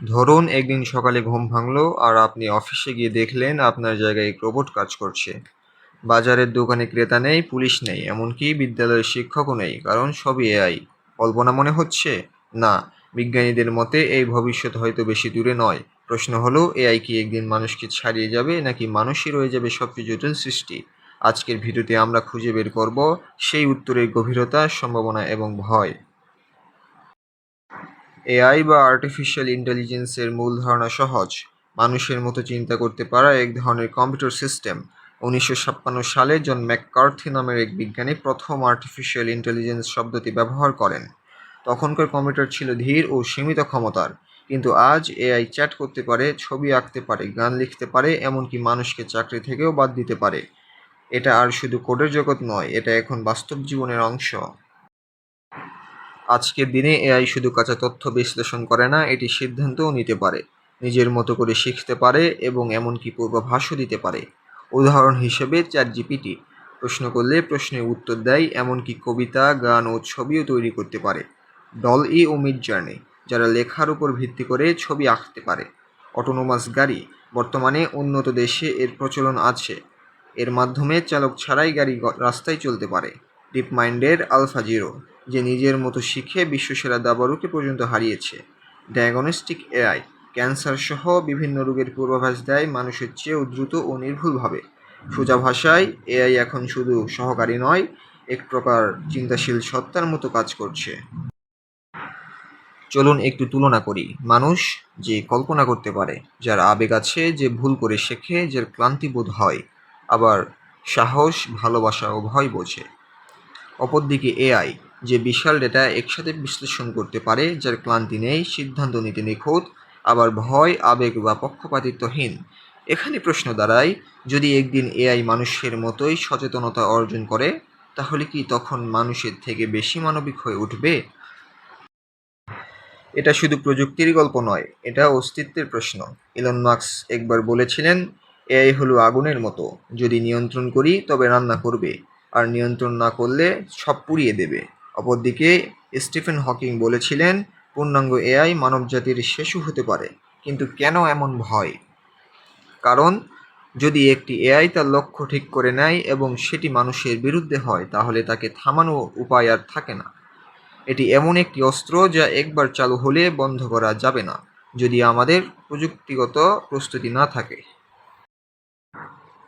ধরুন, একদিন সকালে ঘুম ভাঙলো আর আপনি অফিসে গিয়ে দেখলেন আপনার জায়গায় এক রোবট কাজ করছে। বাজারের দোকানে ক্রেতা নেই, পুলিশ নেই, এমনকি বিদ্যালয়ের শিক্ষকও নেই, কারণ সবই এআই। কল্পনা মনে হচ্ছে? না, বিজ্ঞানীদের মতে এই ভবিষ্যৎ হয়তো বেশি দূরে নয়। প্রশ্ন হলো, এআই কি একদিন মানুষকে ছাড়িয়ে যাবে নাকি মানুষই রয়ে যাবে সবচেয়ে জটিল সৃষ্টি? আজকের ভিডিওতে আমরা খুঁজে বের করব সেই উত্তরের গভীরতা, সম্ভাবনা এবং ভয়। এআই বা আর্টিফিশিয়াল ইন্টেলিজেন্সের মূল ধারণা সহজ। মানুষের মতো চিন্তা করতে পারা এক ধরনের কম্পিউটার সিস্টেম উনিশশো ছাপ্পান্ন সালে জন ম্যাককার্থি নামের এক বিজ্ঞানী প্রথম আর্টিফিশিয়াল ইন্টেলিজেন্স শব্দটি ব্যবহার করেন। তখনকার কম্পিউটার ছিল ধীর ও সীমিত ক্ষমতার, কিন্তু আজ এআই চ্যাট করতে পারে, ছবি আঁকতে পারে, গান লিখতে পারে, এমনকি মানুষকে চাকরি থেকেও বাদ দিতে পারে। এটা আর শুধু কোডের জগৎ নয়, এটা এখন বাস্তব জীবনের অংশ। আজকের দিনে এআই শুধু কাঁচা তথ্য বিশ্লেষণ করে না, এটি সিদ্ধান্তও নিতে পারে, নিজের মতো করে শিখতে পারে এবং এমনকি পূর্বাভাসও দিতে পারে। উদাহরণ হিসেবে চ্যাট জিপিটি প্রশ্ন করলে প্রশ্নের উত্তর দেয়, এমনকি কবিতা, গান ও ছবিও তৈরি করতে পারে। ডল ই ও জার্নি, যারা লেখার উপর ভিত্তি করে ছবি আঁকতে পারে। অটোনোমাস গাড়ি, বর্তমানে উন্নত দেশে এর প্রচলন আছে। এর মাধ্যমে চালক ছাড়াই গাড়ি রাস্তায় চলতে পারে। ডিপ মাইন্ডের আলফা জিরো যে নিজের মতো শিখে বিশ্বসেরা দাবারুকে পর্যন্ত হারিয়েছে। ডায়াগনস্টিক এআই ক্যান্সার সহ বিভিন্ন রোগের পূর্বাভাস দেয় মানুষের চেয়েও দ্রুত ও নির্ভুলভাবে। সোজা ভাষায় এআই এখন শুধু সহকারী নয়, এক প্রকার চিন্তাশীল সত্তার মতো কাজ করছে। চলুন একটু তুলনা করি। মানুষ যে কল্পনা করতে পারে, যার আবেগ আছে যে ভুল করে শেখে, যার ক্লান্তিবোধ হয়, আবার সাহস, ভালোবাসা ও ভয় বোঝে। অপরদিকে এআই, যে বিশাল ডেটা একসাথে বিশ্লেষণ করতে পারে, যার ক্লান্তি নেই, সিদ্ধান্ত নিতে নিখুঁত, আবার ভয়, আবেগ বা পক্ষপাতিত্বহীন। এখানে প্রশ্ন দাঁড়ায়, যদি একদিন এআই মানুষের মতোই সচেতনতা অর্জন করে, তাহলে কি তখন মানুষের থেকে বেশি মানবিক হয়ে উঠবে? এটা শুধু প্রযুক্তির গল্প নয়, এটা অস্তিত্বের প্রশ্ন। ইলন মার্কস একবার বলেছিলেন, এআই হলো আগুনের মতো। যদি নিয়ন্ত্রণ করি, তবে রান্না করবে। আর নিয়ন্ত্রণ না করলে সব পুড়িয়ে দেবে। অপরদিকে, স্টিফেন হকিং বলেছিলেন, পূর্ণাঙ্গ এআই মানবজাতির শেষও হতে পারে, কিন্তু কেন এমন ভয়? কারণ, যদি একটি এআই তার লক্ষ্য ঠিক করে নেয় এবং সেটি মানুষের বিরুদ্ধে হয়, তাহলে তাকে থামানো উপায় আর থাকে না। এটি এমন একটি অস্ত্র যা একবার চালু হলে বন্ধ করা যাবে না, যদি আমাদের প্রযুক্তিগত প্রস্তুতি না থাকে।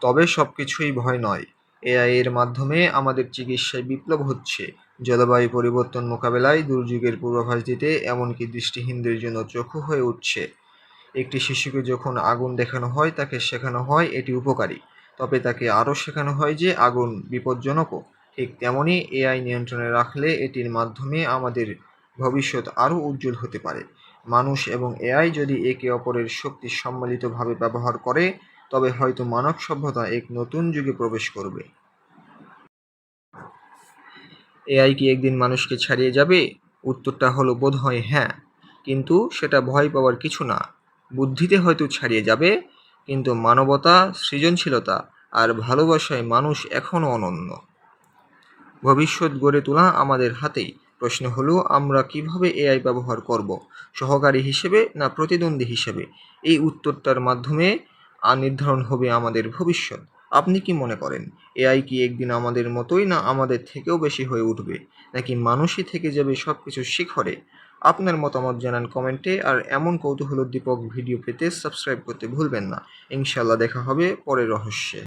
তবে সব কিছুই ভয় নয়। এআই এর মাধ্যমে আমাদের চিকিৎসায় বিপ্লব হচ্ছে। জলবায়ু পরিবর্তন মোকাবেলায় দুর্যোগের পূর্বাভাস দিতে এমনকি দৃষ্টিহীনদের জন্য চক্ষু হয়ে উঠছে। একটি শিশুকে যখন আগুন দেখানো হয়, তাকে শেখানো হয় এটি উপকারী। তবে তাকে আরও শেখানো হয় যে আগুন বিপজ্জনকও। ঠিক তেমনই এআই নিয়ন্ত্রণে রাখলে এটির মাধ্যমে আমাদের ভবিষ্যৎ আরও উজ্জ্বল হতে পারে। মানুষ এবং এআই যদি একে অপরের শক্তি সম্মিলিতভাবে ব্যবহার করে তবে হয়তো মানব সভ্যতা এক নতুন যুগে প্রবেশ করবে। এআই কি একদিন মানুষকে ছাড়িয়ে যাবে? উত্তরটা হলো বোধ হয়। হ্যাঁ কিন্তু সেটা ভয় পাওয়ার কিছু না। বুদ্ধিতে হয়তো ছাড়িয়ে যাবে, কিন্তু মানবতা, সৃজনশীলতা আর ভালোবাসায় মানুষ এখনও অনন্য। ভবিষ্যৎ গড়ে তোলা আমাদের হাতেই প্রশ্ন হলো, আমরা কীভাবে এআই ব্যবহার করব? সহকারী হিসেবে না প্রতিদ্বন্দ্বী হিসেবে? এই উত্তরটার মাধ্যমে আ নির্ধারণ হবে আমাদের ভবিষ্যৎ। আপনি কি মনে করেন, এআই কি একদিন আমাদের মতোই না আমাদের থেকেও বেশি হয়ে উঠবে, নাকি মানুষই থেকে যাবে সব কিছু শিখরে? আপনার মতামত জানান কমেন্টে, আর এমন কৌতূহলোদ্দীপক ভিডিও পেতে সাবস্ক্রাইব করতে ভুলবেন না। ইনশাল্লাহ দেখা হবে পরে রহস্যে।